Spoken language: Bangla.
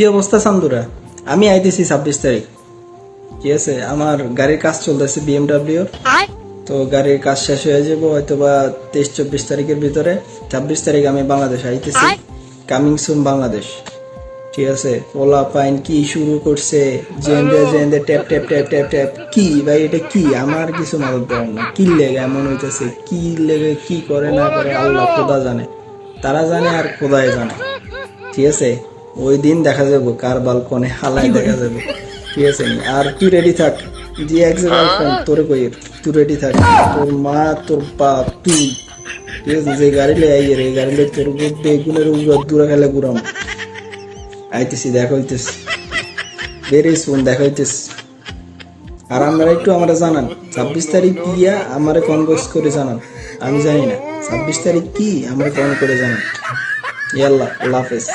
কি অবস্থা চান্দুরা আমি আইতেছি ছাব্বিশ তারিখ। ঠিক আছে আমার গাড়ির কাজ চলতেছে বিএমডাব্লিউ তো গাড়ির কাজ শেষ হয়ে যাব হয়তো বা তেইশ চব্বিশ তারিখের ভিতরে। ছাব্বিশ তারিখ আমি বাংলাদেশ আইতেছি। Coming soon Bangladesh. ঠিক আছে ওলা পাইন কি শুরু করছে? জেন্দে জেন্দে tap tap tap tap tap. কি ভাই এটা কি? আমার কিছু মাদক দেওয়ার না। কি লেগে এমন হইতেছে? কি লেগে কি করে না করে? আল্লাহ খোদা জানে। তারা জানে আর খোদাই জানে। ঠিক আছে ওই দিন দেখা যাবে, কার বালকনে হালাই দেখা যাবে। ঠিক আছে, আর তুই রেডি থাক। এক্স গার্লফ্রেন্ড তোরে কই তুই রেডি থাক। তোর মা, তোর বাপ, তুই। ঠিক আছে, যে গাড়ি লে আইয়ে রে গাড়ি লে তোর বেগুনের উপর দূরে গেলে ঘুরাম। আইতেছি, দেখা হইতেছি। ভেরি সুন দেখা হইতেছি। আর আপনারা একটু আমরা জানান, ছাব্বিশ তারিখ দিয়া আমারে কনভার্স করে জানান? আমি জানি না। ছাব্বিশ তারিখ কি? আমরা কন করে জানান। ইয়াল্লাহ, আল্লাহ হাফেজ।